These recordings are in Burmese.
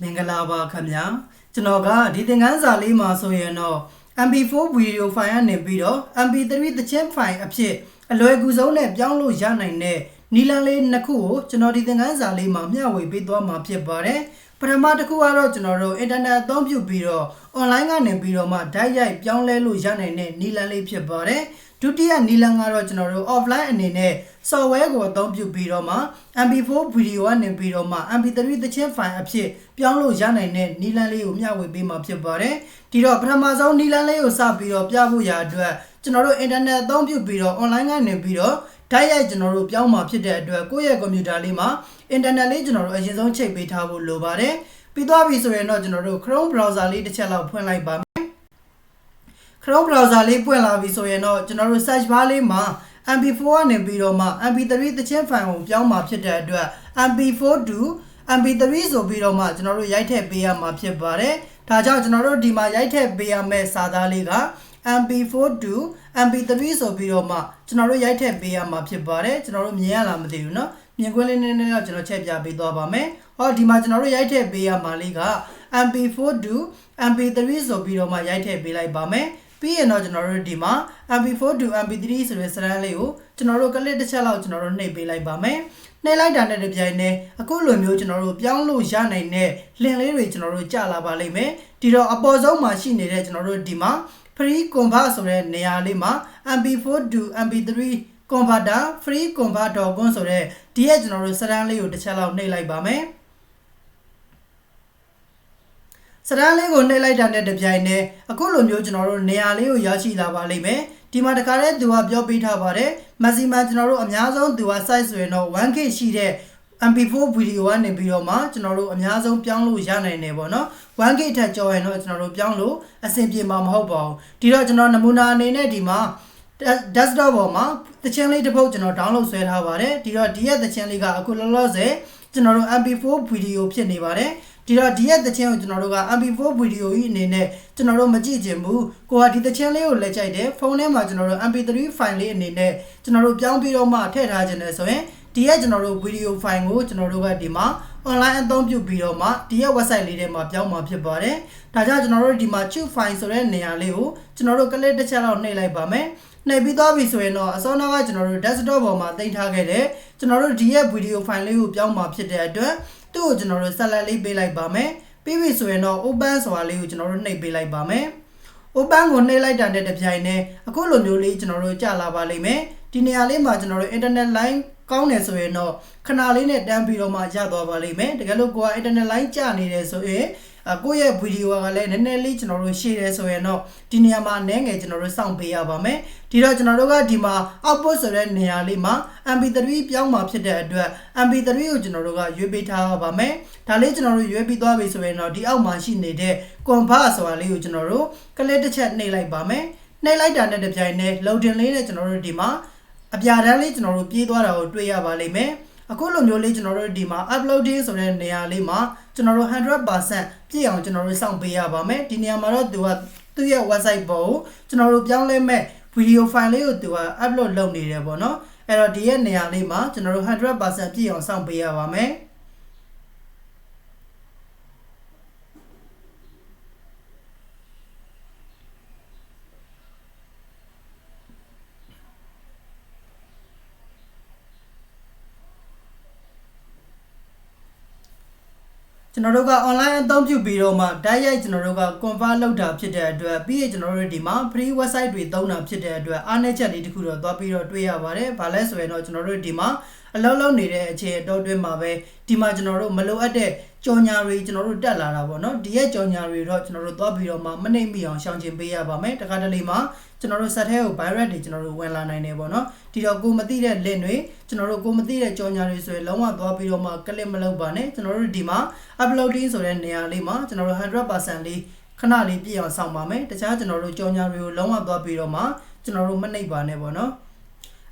မင်္ဂလာပါခင်ဗျာကျွန်တော်ကဒီသင်ခန်းစာလေးမှာဆိုရင်တော့ MP4 video file ကနေပြီးတော့ MP3 သချင်း file အဖြစ်အလွယ်ကူဆုံးနဲ့ပြောင်းလို့ရနိုင်တဲ့နီလန်လေးနှစ်ခုကိုကျွန်တော်ဒီသင်ခန်းစာလေးမှာမျှဝေပေးသွားမှာဖြစ်ပါတယ် ပထမတစ်ခုကတော့ကျွန်တော်တို့ internet အသုံးပြုပြီးတော့ online ကနေပြီးတော့မှဓာတ်ရိုက်ပြောင်းလဲလို့ရနိုင်တဲ့နီလန်လေးဖြစ်ပါတယ်ဒုတိယနီလန်ကတော့ကျွန်တော်တို့ offline အနေနဲ့ software ကိုအသုံးပြုပြီးတော့မှ MP4 video ကနေပြီးတော့မှ MP3 သချင်း file အဖြစ်ပြောင်းလို့ရနိုင်တဲ့နီလန်လေးကိုမျှဝေပေးမှာဖြစ်ပါတယ်ဒီတော့ပထမဆုံးနီလန်လေးကိုစပြီးတော့ပြဖို့ရာအတွက်ကျွန်တော်တို့ internet အသုံးပြုပြီးတော့ online ကနေပြီးတော့ ဓာတ်ရိုက်ကျွန်တော်တို့ပြောင်းမှာဖြစ်တဲ့အတွက်ကိုယ့်ရဲ့ကွန်ပျူတာလေးမှာ internet လေးကျွန်တော်တို့အရင်ဆုံးချိန်ပေးထားဖို့လိုပါတယ်ပြီးသွားပြီဆိုရင်တော့ကျွန်တော်တို့ Chrome browser လေးတစ်ချက်လောက်ဖွင့်လိုက်ပါမယ် Chrome browser လေးပွင့်လာပြီဆိုရင်တော့ကျွန်တော်တို့ search bar လေးမှာ MP4 ကနေပြီးတော့မှ MP3 သချင်း file ကိုပြောင်းမှာဖြစ်တဲ့အတွက် MP4 to MP3 ဆိုပြီးတော့မှကျွန်တော်တို့ရိုက်ထည့်ပေးရမှာဖြစ်ပါတယ်။ဒါကြောင့်ကျွန်တော်တို့ဒီမှာရိုက်ထည့်ပေးရမယ့်စာသားလေးက MP4 to MP3 ဆိုပြီးတော့မှကျွန်တော်တို့ရိုက်ထည့်ပေးရမှာဖြစ်ပါတယ်။ကျွန်တော်တို့မြင်ရလားမသိဘူးเนาะမြင်ကွင်းလေးနည်းနည်းတော့ကျွန်တော်ချက်ပြပေးသွားပါမယ်။ဟောဒီမှာကျွန်တော်တို့ရိုက်ထည့်ပေးရမှာလေးက MP4 to MP3 ဆိုပြီးတော့မှရိုက်ထည့်ပေးလိုက်ပါမယ်။ပြီးရင်တော့ကျွန်တော်တို့ဒီမှာ MP4 to MP3 ဆိုတဲ့စရန်လေးကိုကျွန်တော်တို့ကလစ်တစ်ချက်လောက်ကျွန်တော်တို့နှိပ်ပေးလိုက်ပါမယ်။နှိပ်လိုက်တာနဲ့တပြိုင်နက်အခုလိုမျိုးကျွန်တော်တို့ပြောင်းလို့ရနိုင်တဲ့လင်လေးတွေကျွန်တော်တို့ကြာလာပါလိမ့်မယ်။ဒီတော့အပေါ်ဆုံးမှာရှိနေတဲ့ကျွန်တော်တို့ဒီမှာ free convert ဆိုတဲ့နေရာလေးမှာ MP4 to MP3 converter free convert.com ဆိုတဲ့ဒီရဲ့ကျွန်တော်တို့စရန်လေးကိုတစ်ချက်လောက်နှိပ်လိုက်ပါမယ်။စရန်လေးကိုနှိပ်လိုက်တာနဲ့တပြိုင်နက်အခုလိုမျိုးကျွန်တော်တို့နေရာလေးကိုရရှိလာပါလိမ့်မယ်ဒီမှာတခါတည်းသူကပြောပေးထားပါတယ် maximum ကျွန်တော်တို့အများဆုံးသူက size ဆိုရင်တော့ 1k ရှိတဲ့ MP4 video ကနေပြီးတော့မှကျွန်တော်တို့အများဆုံးပြောင်းလို့ရနိုင်တယ်ပေါ့နော် 1k ထက်ကျော်ရင်တော့ကျွန်တော်တို့ပြောင်းလို့အဆင်ပြေမှာမဟုတ်ပါဘူးဒီတော့ကျွန်တော်နမူနာအနေနဲ့ဒီမှာ desktop ပေါ်မှာတချင်းလေးတစ်ပုတ်ကျွန်တော် download ဆွဲထားပါတယ်ဒီတော့ဒီရဲ့တချင်းလေးကအခုလောလောဆယ်ကျွန်တော်တို့ MP4 video ဖြစ်နေပါတယ်ဒီတော့ဒီရဲ့တချင်းကိုကျွန်တော်တို့က MP4 video ကြီးအနေနဲ့ကျွန်တော်တို့မကြည့်ချင်ဘူးကိုကဒီတချင်းလေးကိုလက်ကြိုက်တယ်ဖုန်းထဲမှာကျွန်တော်တို့ MP3 file လေးအနေနဲ့ကျွန်တော်တို့ပြောင်းပြီးတော့မှထည့်ထားခြင်းနဲ့ဆိုရင် ဒီရဲ့ကျွန်တော်တို့ video file ကိုကျွန်တော်တို့ကဒီမှာ online အသုံးပြုပြီးတော့မှဒီရဲ့ website လေးထဲမှာပြောင်းမှာဖြစ်ပါတယ်ဒါကြောင့်ကျွန်တော်တို့ဒီမှာ choose file ဆိုတဲ့နေရာလေးကိုကျွန်တော်တို့ click တစ်ချက်လောက်နှိပ်လိုက်ပါမယ်နှိပ်ပြီးသွားပြီဆိုရင်တော့အစောနောက်ကကျွန်တော်တို့ desktop ပေါ်မှာတင်ထားခဲ့တဲ့ကျွန်တော်တို့ဒီရဲ့ video file လေးကိုပြောင်းမှာဖြစ်တဲ့အတွက်သူ့ကိုကျွန်တော်တို့ select လေးပေးလိုက်ပါမယ်ပြီးပြီဆိုရင်တော့ open ဆိုတာလေးကိုကျွန်တော်တို့နှိပ်ပေးလိုက်ပါမယ် open ကိုနှိပ်လိုက်တာနဲ့တပြိုင်နက်အခုလိုမျိုးလေးကျွန်တော်တို့ကြာလာပါလိမ့်မယ်ဒီနေရာလေးမှာကျွန်တော်တို့ internet line ကောင်းတယ်ဆိုရင်တော့ခဏလေးနဲ့တန်းပြီးတော့မှရသွားပါလိမ့်မယ်တကယ်လို့ကိုက internet line ကျနေတယ်ဆိုရင်အကိုယ့်ရဲ့ဗီဒီယိုကလည်းနည်းနည်းလေးကျွန်တော်တို့ရှေ့တယ်ဆိုရင်တော့ဒီနေရာမှာနည်းငယ်ကျွန်တော်တို့စောင့်ပေးရပါမယ်ဒီတော့ကျွန်တော်တို့ကဒီမှာ output ဆိုတဲ့နေရာလေးမှာ MP3 ပြောင်းมาဖြစ်တဲ့အတွက် MP3 ကိုကျွန်တော်တို့ကရွေးပေးထားပါမယ်ဒါလေးကျွန်တော်တို့ရွေးပြီးသွားပြီဆိုရင်တော့ဒီအောက်မှာရှိနေတဲ့ convert ဆိုတာလေးကိုကျွန်တော်တို့ကလစ်တစ်ချက်နှိပ်လိုက်ပါမယ်နှိပ်လိုက်တာနဲ့တပြိုင်နက် loading လေးနဲ့ကျွန်တော်တို့ဒီမှာ အပြာတန်းလေးကျွန်တော်တို့ပြေးသွားတာကိုတွေ့ရပါလိမ့်မယ်အခုလိုမျိုးလေးကျွန်တော်တို့ဒီမှာ uploading ဆိုတဲ့နေရာလေးမှာကျွန်တော်တို့100%ပြည့်အောင်ကျွန်တော်တို့စောင့်ပေးရပါမယ်ဒီနေရာမှာတော့သူကသူ့ရဲ့ website ပေါ်ကိုကျွန်တော်တို့ပြောင်းလဲမဲ့ video file လေးကိုသူက upload လုပ်နေတယ်ပေါ့နော်အဲ့တော့ဒီရဲ့နေရာလေးမှာကျွန်တော်တို့100%ပြည့်အောင်စောင့်ပေးရပါမယ် ကျွန်တော်တို့က online အသုံးပြုပြီးတော့မှဓာတ်ရိုက်ကျွန်တော်တို့က convert လုပ်တာဖြစ်တဲ့အတွက်ပြီးရင်ကျွန်တော်တို့ဒီမှာ free website တွေသုံးတာဖြစ်တဲ့အတွက်အားနည်းချက်လေးတခုတော့သွားပြီးတော့တွေ့ရပါတယ်။ဘာလဲဆိုရင်တော့ကျွန်တော်တို့ဒီမှာအလုံးလုံးနေတဲ့အခြေအတော်တွင်းမှာပဲဒီမှာကျွန်တော်တို့မလိုအပ်တဲ့ ကြော်ညာတွေကျွန်တော်တို့တက်လာတာပေါ့နော်ဒီရဲ့ကြော်ညာတွေတော့ကျွန်တော်တို့သွားပြီးတော့မှမနှိမ့်မိအောင်ရှောင်ကျဉ်ပေးရပါမယ်တခါတလေမှာကျွန်တော်တို့ဆက်ထဲကို virus တွေကျွန်တော်တို့ဝင်လာနိုင်တယ်ပေါ့နော်ဒီတော့ကိုမသိတဲ့ link တွေကျွန်တော်တို့ကိုမသိတဲ့ကြော်ညာတွေဆိုရင်လုံးဝသွားပြီးတော့မှ click မလုပ်ပါနဲ့ကျွန်တော်တို့ဒီမှာ uploading ဆိုတဲ့နေရာလေးမှာကျွန်တော်တို့100%လေးခဏလေးပြည့်အောင်စောင့်ပါမယ်တခြားကျွန်တော်တို့ကြော်ညာတွေကိုလုံးဝသွားပြီးတော့မှကျွန်တော်တို့မနှိပ်ပါနဲ့ပေါ့နော်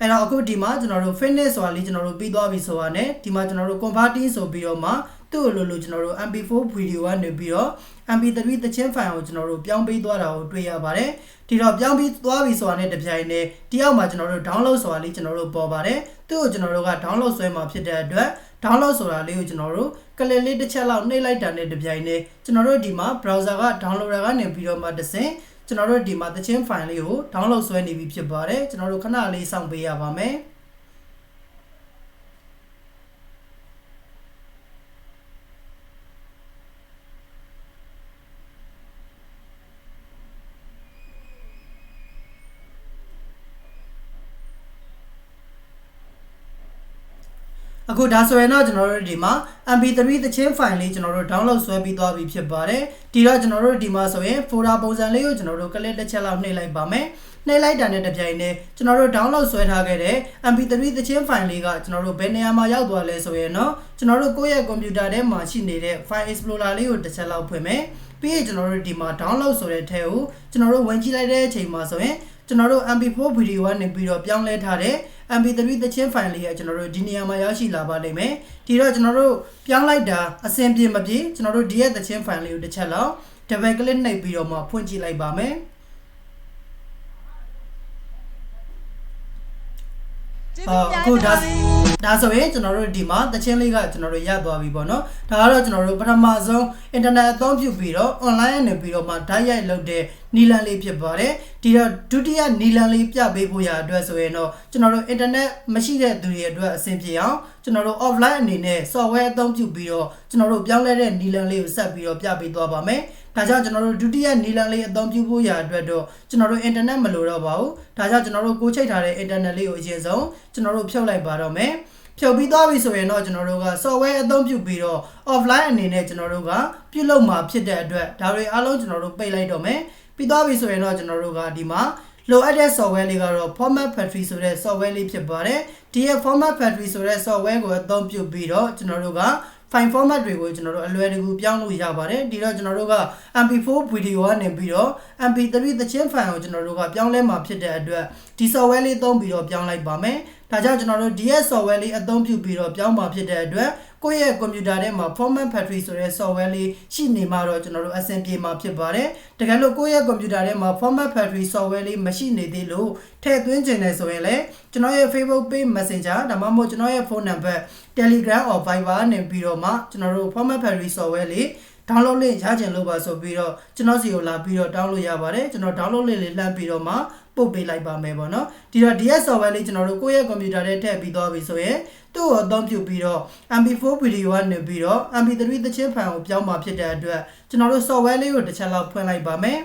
အဲ့တော့အခုဒီမှာကျွန်တော်တို့ fitness ဆိုတာလေးကျွန်တော်တို့ပြီးသွားပြီဆိုတာ ਨੇ ဒီမှာကျွန်တော်တို့ converting ဆိုပြီးတော့မှ သူ့လိုလိုကျွန်တော်တို့ MP4 video ကနေပြီးတော့ MP3 သချင်း file ကိုကျွန်တော်တို့ပြောင်းပေးသွားတာကိုတွေ့ရပါတယ်ဒီတော့ပြောင်းပြီးသွားပြီဆိုတာ ਨੇ တပြိုင်တည်းဒီအောက်မှာကျွန်တော်တို့ download ဆိုတာလေးကျွန်တော်တို့ပေါ်ပါတယ်သူ့ကိုကျွန်တော်တို့က download ဆွဲမှာဖြစ်တဲ့အတွက် download ဆိုတာလေးကိုကျွန်တော်တို့ကလစ်လေးတစ်ချက်လောက်နှိပ်လိုက်တာနဲ့တပြိုင်နက်ကျွန်တော်တို့ဒီမှာ browser က downloader ကနေပြီးတော့မှတစ်ဆင့်ကျွန်တော်တို့ဒီမှာသချင်း file လေးကို download ဆွဲနေပြီဖြစ်ပါတယ်ကျွန်တော်တို့ခဏလေးစောင့်ပေးရပါမယ် အခုဒါဆိုရင်တော့ကျွန်တော်တို့ဒီမှာ MP3 သချင်း file လေးကျွန်တော်တို့ download ဆွဲပြီးသွားပြီဖြစ်ပါတယ်ဒီတော့ကျွန်တော်တို့ဒီမှာဆိုရင် folder ပုံစံလေးကိုကျွန်တော်တို့ click တစ်ချက်လောက်နှိပ်လိုက်ပါမယ်နှိပ်လိုက်တာနဲ့တပြိုင်နက်ကျွန်တော်တို့ download ဆွဲထားခဲ့တဲ့ MP3 သချင်း file လေးကကျွန်တော်တို့ဘယ်နေရာမှာရောက်သွားလဲဆိုရင်တော့ကျွန်တော်တို့ကိုယ့်ရဲ့ computer ထဲမှာရှိနေတဲ့ file explorer လေးကိုတစ်ချက်လောက်ဖွင့်မယ်ပြီးရင်ကျွန်တော်တို့ဒီမှာ download ဆိုတဲ့ထဲကိုကျွန်တော်တို့ဝင်ကြည့်လိုက်တဲ့အချိန်မှာဆိုရင်ကျွန်တော်တို့ MP4 video ကနေပြီးတော့ပြောင်းလဲထားတဲ့ MP3 သချင်း file လေးကကျွန်တော်တို့ဒီနေရာမှာရောက်ရှိလာပါလိမ့်မယ်ဒီတော့ကျွန်တော်တို့ပြောင်းလိုက်တာအဆင်ပြေမပြေကျွန်တော်တို့ဒီရဲ့သချင်း file လေးကိုတစ်ချက်လောက် double click နှိပ်ပြီးတော့မှဖွင့်ကြည့်လိုက်ပါမယ်အာအခုဒါ ဒါဆိုရင်ကျွန်တော်တို့ဒီမှာတချင်းလေးကကျွန်တော်တို့ရသွားပြီပေါ့နော်ဒါကတော့ကျွန်တော်တို့ပထမဆုံး internet အသုံးပြုပြီးတော့ online နဲ့ပြီးတော့မှဓာတ်ရိုက်လုပ်တဲ့နီလန်လေးဖြစ်ပါတယ်ဒီတော့ဒုတိယနီလန်လေးပြပေးဖို့ရအတွက်ဆိုရင်တော့ကျွန်တော်တို့ internet မရှိတဲ့သူတွေအတွက်အဆင်ပြေအောင်ကျွန်တော်တို့ offline အနေနဲ့ software အသုံးပြုပြီးတော့ကျွန်တော်တို့ပြောင်းလဲတဲ့နီလန်လေးကိုဆက်ပြီးတော့ပြပေးသွားပါမယ်ဒါကြောင့်ကျွန်တော်တို့ဒုတိယနီလန်လေးအသုံးပြုဖို့ရအတွက်တော့ကျွန်တော်တို့ internet မလိုတော့ပါဘူးဒါကြောင့်ကျွန်တော်တို့ကိုချိတ်ထားတဲ့ internet လေးကိုအရင်ဆုံးကျွန်တော်တို့ဖြုတ်လိုက်ပါတော့မယ် ဖြုတ်ပြီးသွားပြီဆိုရင်တော့ကျွန်တော်တို့က software အသုံးပြုပြီးတော့ offline အနေနဲ့ကျွန်တော်တို့ကပြုလုပ်မှာဖြစ်တဲ့အတွက်ဒါတွေအားလုံးကျွန်တော်တို့ပိတ်လိုက်တော့မယ်ပြီးသွားပြီဆိုရင်တော့ကျွန်တော်တို့ကဒီမှာလိုအပ်တဲ့ software လေးကတော့ format factory ဆိုတဲ့ software လေးဖြစ်ပါတယ်ဒီရဲ့ format factory ဆိုတဲ့ software ကိုအသုံးပြုပြီးတော့ကျွန်တော်တို့က file format တွေကိုကျွန်တော်တို့အလွယ်တကူပြောင်းလို့ရပါတယ်ဒီတော့ကျွန်တော်တို့က MP4 video ကနေပြီးတော့ MP3 သချင်း file ကိုကျွန်တော်တို့ကပြောင်းလဲမှာဖြစ်တဲ့အတွက်ဒီ software လေးသုံးပြီးတော့ပြောင်းလိုက်ပါမယ် ဒါကြောင့်ကျွန်တော်တို့ DS software လေးအသုံးပြုပြီးတော့ပြောင်းမှာဖြစ်တဲ့အတွက်ကိုယ့်ရဲ့ computer ထဲမှာ format factory ဆိုတဲ့ software လေးရှိနေမှာတော့ကျွန်တော်တို့အဆင်ပြေမှာဖြစ်ပါတယ်တကယ်လို့ကိုယ့်ရဲ့ computer ထဲမှာ format factory software လေးမရှိနေသေးလို့ထည့်သွင်းခြင်းနဲ့ဆိုရင်လည်းကျွန်တော်ရဲ့ Facebook page messenger ဒါမှမဟုတ်ကျွန်တော်ရဲ့ phone number Telegram or Viber နဲ့ပြီးတော့မှကျွန်တော်တို့ format factory software လေး download link ရချင်လို့ပါဆိုပြီးတော့ကျွန်တော်စီကိုလာပြီးတော့ download ရပါတယ်ကျွန်တော် download link လေးလှမ်းပြီးတော့မှ ပုတ်ပေးလိုက်ပါမယ်ပေါ့နော်ဒီတော့ DS software လေးကျွန်တော်တို့ကိုယ့်ရဲ့ computer ထဲထည့်ပြီးသွားပြီဆိုရင်သူ့ကိုအသုံးပြုပြီးတော့ MP4 video ကနေပြီးတော့ MP3 သချင်း file ကိုပြောင်းมาဖြစ်တဲ့အတွက်ကျွန်တော်တို့ software လေးကိုတစ်ချက်လောက်ဖွင့်လိုက်ပါမယ်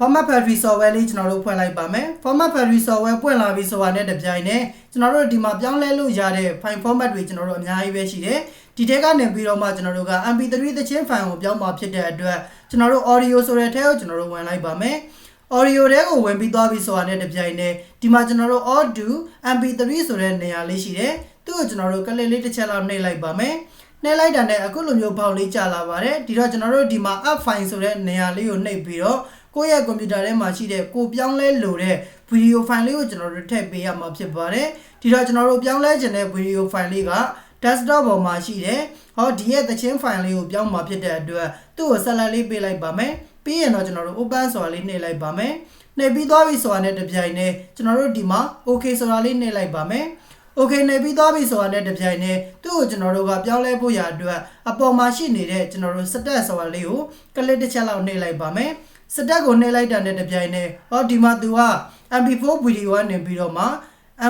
format factory software လေးကျွန်တော်တို့ဖွင့်လိုက်ပါမယ် format factory software ပွင့်လာပြီဆိုတာနဲ့တပြိုင်နက်ကျွန်တော်တို့ဒီမှာပြောင်းလဲလို့ရတဲ့ file format တွေကျွန်တော်တို့အများကြီးပဲရှိတယ်ဒီထဲကနေပြီးတော့မှကျွန်တော်တို့က MP3 သချင်း file ကိုပြောင်းมาဖြစ်တဲ့အတွက်ကျွန်တော်တို့ audio ဆိုတဲ့ထဲကိုကျွန်တော်တို့ဝင်လိုက်ပါမယ် audio ထဲကိုဝင်ပြီးသွားပြီဆိုတာနဲ့တပြိုင်နက်ဒီမှာကျွန်တော်တို့ audio MP3 ဆိုတဲ့နေရာလေးရှိတယ်သူ့ကိုကျွန်တော်တို့ကလစ်လေးတစ်ချက်လောက်နှိပ်လိုက်ပါမယ်နှိပ်လိုက်တာနဲ့အခုလိုမျိုးပေါက်လေးကြာလာပါတယ်ဒီတော့ကျွန်တော်တို့ဒီမှာ app file ဆိုတဲ့နေရာလေးကိုနှိပ်ပြီးတော့ ကိုယ့်ရဲ့ကွန်ပျူတာထဲမှာရှိတဲ့ကိုပြောင်းလဲလိုတဲ့ဗီဒီယိုဖိုင်လေးကိုကျွန်တော်တို့ထည့်ပေးရမှာဖြစ်ပါတယ်ဒီတော့ကျွန်တော်တို့ပြောင်းလဲခြင်းတဲ့ဗီဒီယိုဖိုင်လေးက desktop ပေါ်မှာရှိတယ်ဟောဒီရဲ့သချင်းဖိုင်လေးကိုပြောင်းမှာဖြစ်တဲ့အတွက်သူ့ကိုဆက်လက်လေးပေးလိုက်ပါမယ်ပြီးရင်တော့ကျွန်တော်တို့ open ဆိုတာလေးနှိပ်လိုက်ပါမယ်နှိပ်ပြီးသွားပြီဆိုတာနဲ့တပြိုင်နက်ကျွန်တော်တို့ဒီမှာ okay ဆိုတာလေးနှိပ်လိုက်ပါမယ် okay နေပြီးသွားပြီဆိုတာနဲ့တပြိုင်နက်သူ့ကိုကျွန်တော်တို့ကပြောင်းလဲဖို့ရအတွက်အပေါ်မှာရှိနေတဲ့ကျွန်တော်တို့ stat ဆိုတာလေးကိုကလစ်တစ်ချက်လောက်နှိပ်လိုက်ပါမယ် စတက်ကိုနှိပ်လိုက်တာနဲ့တပြိုင်နက်ဟောဒီမှာ तू က MP4 video ကနေပြီးတော့မှ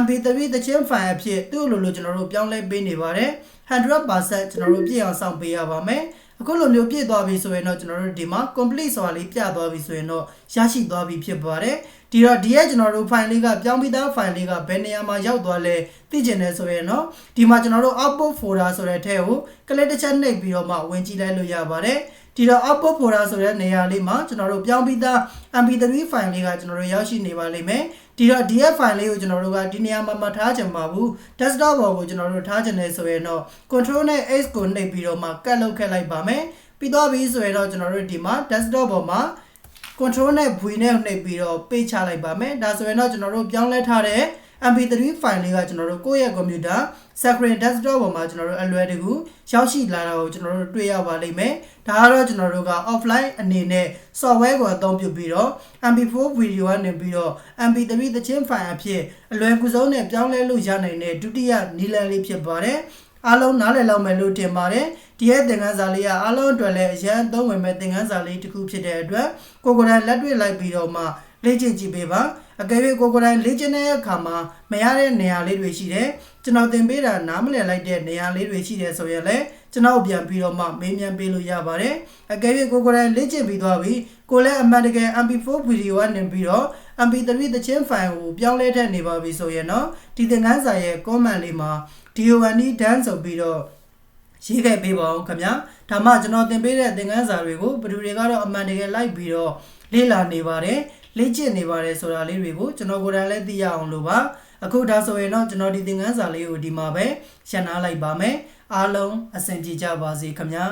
MP3 သချင်း file အဖြစ်သူ့လိုလိုကျွန်တော်တို့ပြောင်းလဲပေးနေပါတယ်100%ကျွန်တော်တို့ပြည့်အောင်စောင့်ပေးရပါမယ်အခုလိုမျိုးပြည့်သွားပြီဆိုရင်တော့ကျွန်တော်တို့ဒီမှာ complete ဆိုတာလေးပြသွားပြီဆိုရင်တော့ရရှိသွားပြီဖြစ်ပါတယ်ဒီတော့ဒီရဲ့ကျွန်တော်တို့ file လေးကပြောင်းပြီးသား file လေးကဘယ်နေရာမှာရောက်သွားလဲသိကျင်တယ်ဆိုရင်တော့ဒီမှာကျွန်တော်တို့ output folder ဆိုတဲ့ထဲကို click တစ်ချက်နှိပ်ပြီးတော့မှဝင်ကြည့်လိုက်လို့ရပါတယ် ဒီတော့ output folder ဆိုတဲ့နေရာလေးမှာကျွန်တော်တို့ပြောင်းပြီးသား mp3 file လေးကကျွန်တော်တို့ရောက်ရှိနေပါလိမ့်မယ်ဒီတော့ df file လေးကိုကျွန်တော်တို့ကဒီနေရာမှာမထားချင်ပါဘူး desktop ပေါ်ကိုကျွန်တော်တို့ထားချင်တယ်ဆိုရင်တော့ control နဲ့ x ကိုနှိပ်ပြီးတော့မှကတ်လုပ်ခဲ့လိုက်ပါမယ်ပြီးတော့ပြီဆိုရင်တော့ကျွန်တော်တို့ဒီမှာ desktop ပေါ်မှာ control နဲ့ V နဲ့နှိပ်ပြီးတော့ပေးချလိုက်ပါမယ်ဒါဆိုရင်တော့ကျွန်တော်တို့ပြောင်းလဲထားတဲ့ MP3 file လေးကကျွန်တော်တို့ကိုယ့်ရဲ့ computer screen desktop ပေါ်မှာကျွန်တော်တို့အလွယ်တကူရောက်ရှိလာတာကိုကျွန်တော်တို့တွေ့ရပါလိမ့်မယ်ဒါကတော့ကျွန်တော်တို့က offline အနေနဲ့ software ကိုအသုံးပြုပြီးတော့ MP4 video ကနေပြီးတော့ MP3 သချင်း file အဖြစ်အလွယ်ကူဆုံးနဲ့ပြောင်းလဲလို့ရနိုင်တဲ့ဒုတိယနည်းလမ်းလေးဖြစ်ပါတယ်အားလုံးနားလည်လောက်မယ်လို့ထင်ပါတယ်ဒီရဲ့သင်ခန်းစာလေးကအားလုံးအတွက်လည်းအရန်သုံးဝင်မဲ့သင်ခန်းစာလေးတစ်ခုဖြစ်တဲ့အတွက်ကိုကိုယ်တိုင်လက်တွေ့လိုက်ပြီးတော့မှလေ့ကျင့်ကြည့်ပေးပါ အကယ်၍ကိုကိုယ်တိုင်လေ့ကျင့်တဲ့အခါမှာမရတဲ့နေရာလေးတွေရှိတယ်ကျွန်တော်သင်ပေးတာနားမလည်လိုက်တဲ့နေရာလေးတွေရှိတယ်ဆိုရင်လည်းကျွန်တော်ပြန်ပြီးတော့မှမေးမြန်းပေးလို့ရပါတယ်အကယ်၍ကိုကိုယ်တိုင်လေ့ကျင့်ပြီးသွားပြီကိုလည်းအမှန်တကယ် MP4 video ကနေပြီးတော့ MP3 သချင်း file ကိုပြောင်းလဲထည့်နေပါပြီဆိုရင်တော့ဒီသင်ခန်းစာရဲ့ comment လေးမှာ DONE done ဆိုပြီးတော့ရေးခဲ့ပေးပါဦးခင်ဗျာဒါမှကျွန်တော်သင်ပေးတဲ့သင်ခန်းစာတွေကိုဘယ်သူတွေကတော့အမှန်တကယ်လိုက်ပြီးတော့လေ့လာနေပါတယ် လေ့ကျင့်နေပါတယ်ဆိုတာလေးတွေကိုကျွန်တော်ကိုယ်တိုင်လည်းသိရအောင်လို့ပါအခုဒါဆိုရင်တော့ကျွန်တော်ဒီသင်ခန်းစာလေးကိုဒီမှာပဲရှင်းနာလိုက်ပါမယ်အားလုံးအဆင်ပြေကြပါစေခင်ဗျာ